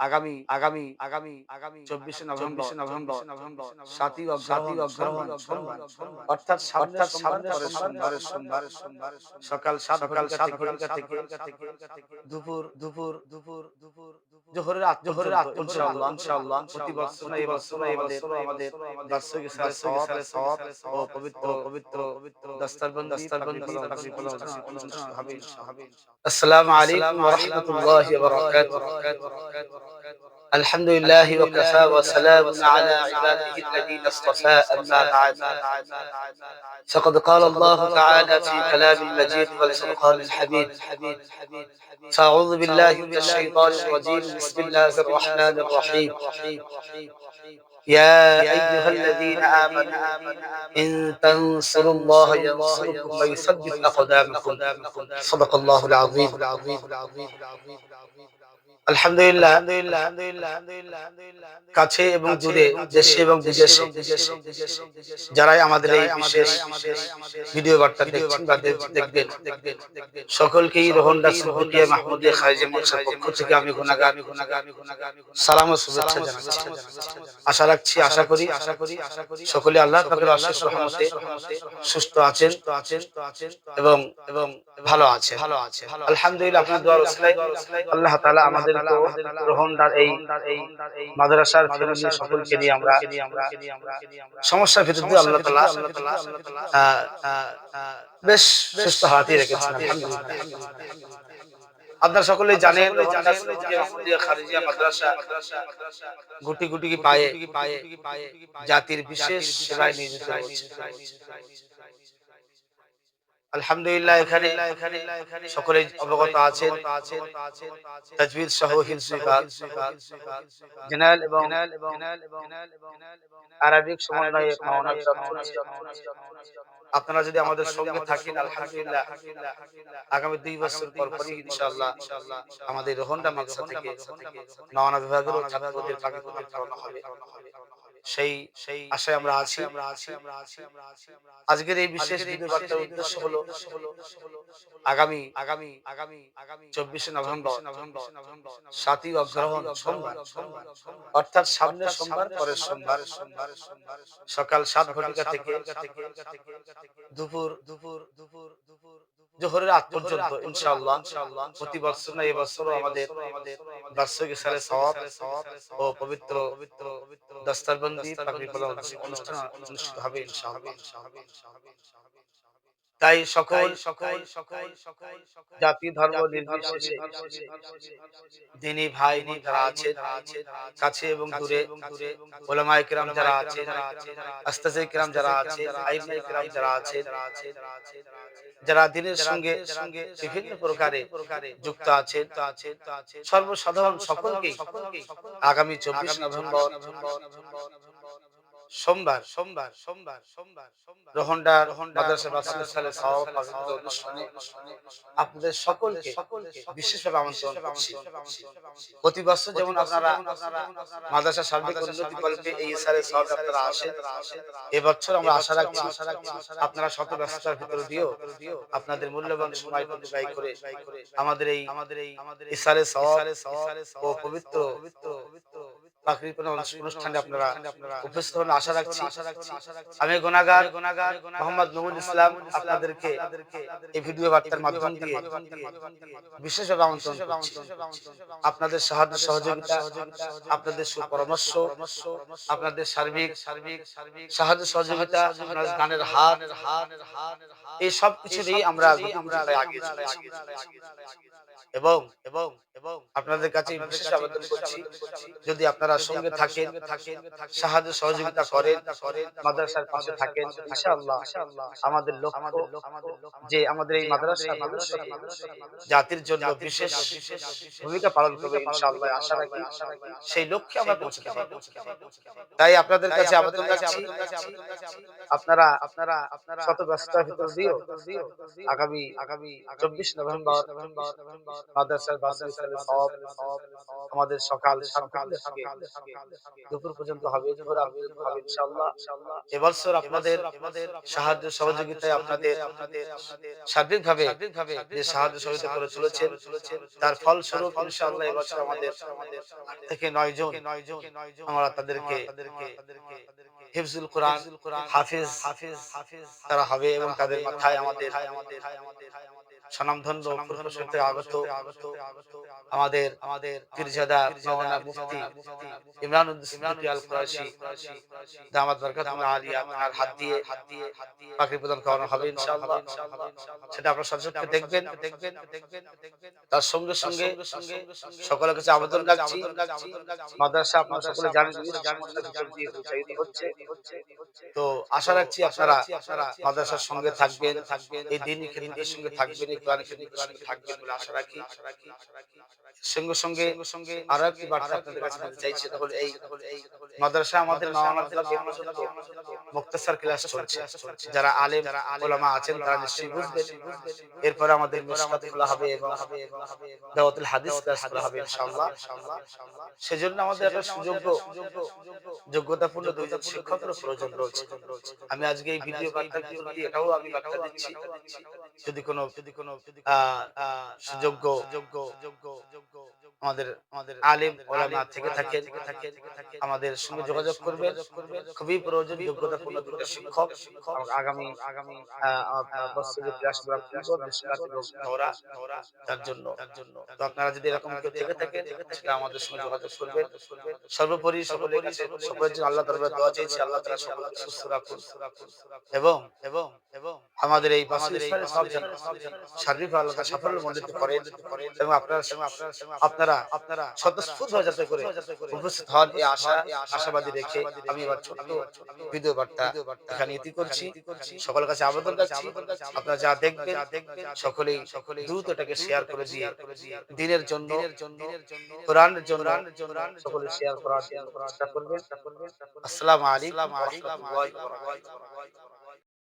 আগামী আগামী আগামী আগামী চব্বিশে নভেম্বর নভেম্বর নভেম্বর সাতই সাতই অর্থাৎ সামনে সোমবার সোমবার সোমবার সকাল সকাল সাত ঘটিকা থেকে দুপুর দুপুর দুপুর দুপুর জোহরের আগ জোহরের আগ ইনশাআল্লাহ ইনশাআল্লাহ প্রতি বছর এই বছর আমাদের আমাদের দর্শক সওয়াব সওয়াব ও পবিত্র পবিত্র দস্তারবন্দি দস্তারবন্দি হবে আসসালামু আলাইকুম ওয়া রাহমাতুল্লাহি ওয়া বারাকাতুহু الحمد لله وكفى وسلام على عباده الذين اصطفى أما بعد. فقد قال الله تعالى في كلام المجيد والفرقان الحميد. فأعوذ بالله من الشيطان الرجيم. بسم الله الرحمن الرحيم. يا أيها الذين آمنوا إن تنصروا الله ينصركم ويثبت أقدامكم. صدق الله العظيم. আলহামদুলিল্লাহ। কাছে এবং দূরে দেশে এবং বিদেশে যারাই আমাদের এই বিশেষ ভিডিও বার্তা দেখছেন বা দেখবেন সকলকেই রোহনদাস সুবুকিয়া মাহমুদিয়া মোর্চার পক্ষ থেকে আমি সালাম ও শুভেচ্ছা জানাচ্ছি। আশা রাখছি আশা করি আশা করি আশা করি। সকলে আল্লাহ পাকের অশেষ রহমতে সুস্থ আছেন এবং এবং ভালো আছে ভালো আছে আলহামদুলিল্লাহ আপনার দোয়া ওসিলায় আল্লাহ তাআলা আমাদের এই মাদ্রাসার সকলকে নিয়ে আমরা সমস্যার ভিতরে আল্লাহ তাআলা বেশ সুস্থ হাতে রেখেছেন আপনারা সকলে জানেন গুটি গুটি পায়ে জাতির বিশেষ সেবায় নিয়োজিত আলহামদুলিল্লাহ, এখানে সকলে অবগত আছেন। এবং আপনারা যদি আমাদের সঙ্গে থাকেন, আলহামদুলিল্লাহ। আগামী দুই বছর পর পরই ইনশাআল্লাহ আমাদের রোহনডা মাদ্রাসা থেকে মাওনা বিভাগের ছাত্রদের পাকে করানো হবে। সেই সেই আশায় আমরা আছি। আমরা আছি। আমরা আছি আমরা আছি আজকের এই বিশেষ বার্তার উদ্দেশ্য হলো আগামী আগামী আগামী আগামী চব্বিশে নভেম্বর নভেম্বর সাতই অগ্রহণ সোমবার। অর্থাৎ সামনে সোমবার পরের সোমবার সোমবার। সকাল সাত ঘটিকা থেকে দুপুর দুপুর দুপুর দুপুর জোহরের আগ পর্যন্ত ইনশাআল্লাহ প্রতি বছর না এবছর আমাদের বার্ষিক সালে সওয়াব ও পবিত্র পবিত্র দস্তারবন্দি পাগড়ি অনুষ্ঠান অনুষ্ঠিত হবে ইনশাআল্লাহ। তাই সকল সকল সকল সকল জাতি ধর্ম নির্বিশেষে দিনী ভাই যারা আছে কাছে এবং দূরে ওলামায়ে কিরাম যারা আছে আস্তাজে কিরাম যারা আছেন আইমায়ে কিরাম যারা আছেন যারা দিনের সঙ্গে সঙ্গে বিভিন্ন প্রকারে যুক্ত আছে সর্বসাধারণ সকলকে আগামী চব্বিশ নভেম্বর সোমবার সোমবার সোমবার সোমবার রোহন্ডা মাদ্রাসা রাসূল সাল্লাল্লাহু আলাইহি অনুষ্ঠানে আপনাদের সকলকে বিশেষভাবে আমন্ত্রণ করছি। প্রতি বছর যেমন আপনারা মাদ্রাসা সার্বিক উন্নতি কল্পে এই সারে সব আপনারা আসেন। এবছর আমরা আশা রাখছি আপনারা শত ব্যস্ততার ভিতরে দিও আপনাদের মূল্যবান সময় ব্যয় করে আমাদের এই আমাদের এই ইসারে সওয়াব ও পবিত্র পবিত্র অনুষ্ঠানে আপনারা উপস্থিত হন আশা রাখছি। আমি গুনাহগার গুনাহগার মোহাম্মদ নূরুল ইসলাম আপনাদেরকে এই ভিডিও বার্তার মাধ্যম দিয়ে বিশেষভাবে আমন্ত্রণ আপনাদের সাহায্য সহযোগিতা আপনাদের সুপরামর্শ আপনাদের সার্বিক সার্বিক সাহায্য সহযোগিতা গানের হাত এই সব কিছু দিয়ে আমরা আমরা আগে এবং এবং এবং আপনাদের কাছে বিশেষ আবেদন করছি যদি আপনারা সঙ্গে থাকেন সাহায্য সহযোগিতা করেন মাদ্রাসার পাশে থাকেন ইনশাআল্লাহ। আমাদের লক্ষ্য যে আমাদের এই মাদ্রাসা জাতির জন্য বিশেষ ভূমিকা পালন করবে ইনশাআল্লাহ। আশা রাখি সেই লক্ষ্যে আমরা পৌঁছতে পারব তাই আপনাদের কাছে আবেদন রাখছি। আপনারা আপনারা আপনারা শত ব্যস্ততার ভিতর দিও। আগামী আগামী চব্বিশ নভেম্বর মাদ্রাসার বাসের সব আমাদের সকাল সকাল দুপুর পর্যন্ত হবে এবছর আপনাদের সাহায্য সহযোগিতায় আপনাদের সার্বিকভাবে যে সাহায্য সহযোগিতা করে চলেছেন, তার ফলস্বরূপ ইনশাআল্লাহ এবছর আমাদের থেকে নয় জন আমরা তাদেরকে হিফজুল কোরআন হাফিজ হাফিজ তারা হবে এবং তাদের মাথায় আমাদের স্বনামধন্য পূর্বশতে আগত আমাদের আমাদের পীরজাদা মাওলানা মুফতি ইমরান উদ্দিন আল কুরাশি দামাত বরকাতুল আলিয়া তার হাত দিয়ে হাত দিয়ে পাখি প্রদান করানো হবে ইনশাআল্লাহ। সেটা আপনারা সচক্ষে দেখবেন। দেখবেন দেখবেন। তার সঙ্গে সঙ্গে সকলের কাছে আবেদন রাখছি। মাদ্রাসা আপনারা সকলে জানেন হচ্ছে। তো আশা রাখছি আপনারা মাদ্রাসার সঙ্গে থাকবেন থাকবেন। এই দিন খেদমতের সঙ্গে থাকবেন এই কোরআন খেদমতের সঙ্গে থাকবেন বলে আশা রাখি আশা রাখি। সঙ্গে সঙ্গে সঙ্গে আরও একটি বার্তা আপনাদের কাছে তাহলে এই মাদ্রাসা আমাদের নওয়ানা জেলা মুক্তাসার ক্লাস চলছে। যারা আলেম ওলামা আছেন তারা নিশ্চয়ই বুঝবেন। এরপরে আমাদের মিশকাত খোলা হবে এবং দাওয়াতুল হাদিস ক্লাস খোলা হবে ইনশাআল্লাহ। সেজন্য আমাদের একটা সুযোগ্য যোগ্যতাপূর্ণ দুইজন শিক্ষকের প্রয়োজন রয়েছে। আমি আজকে এই ভিডিও বার্তা দিয়ে এটাও আমি বার্তা দিচ্ছি। যদি কোনো যদি কোনো যোগ্য যোগ্য যোগ্য আমাদের আমাদের আলেম ওলামা থেকে আমাদের সঙ্গে যোগাযোগ করবে খুবই প্রয়োজন দুটো শিক্ষক। আগামী আগামী ক্লাস তার জন্য। তো আপনারা যদি এরকম কেউ থেকে থাকেন সেটা আমাদের সঙ্গে যোগাযোগ করবেন। সর্বোপরি সকলের কাছে সকলের জন্য আল্লাহ দরবারে দোয়া চাইছি আল্লাহ তাআলা সকলকে সুস্থ রাখুন। এবং এবং এবং আমাদের এই আমাদের এই সব শারীরিক আল্লাহ সাফল্যের মধ্যে করেন। এবং আপনারা আপনারা আপনারা স্বতঃস্ফূর্ত যাতে করে উপস্থিত হন এই আশা আশাবাদী রেখে আমি এবার ছোট্ট ভিডিও বার্তা এখানে ইতি করছি। সকলের কাছে আবেদন রাখছি আপনারা যা দেখবেন সকলেই সকলেই দ্রুত এটাকে শেয়ার করে দিয়ে দিনের জন্য কোরআনের জন্য সকলে শেয়ার করার চেষ্টা করবেন। আসসালামু আলাইকুম ওয়া রাহমাতুল্লাহি ওয়া বারাকাতুহু।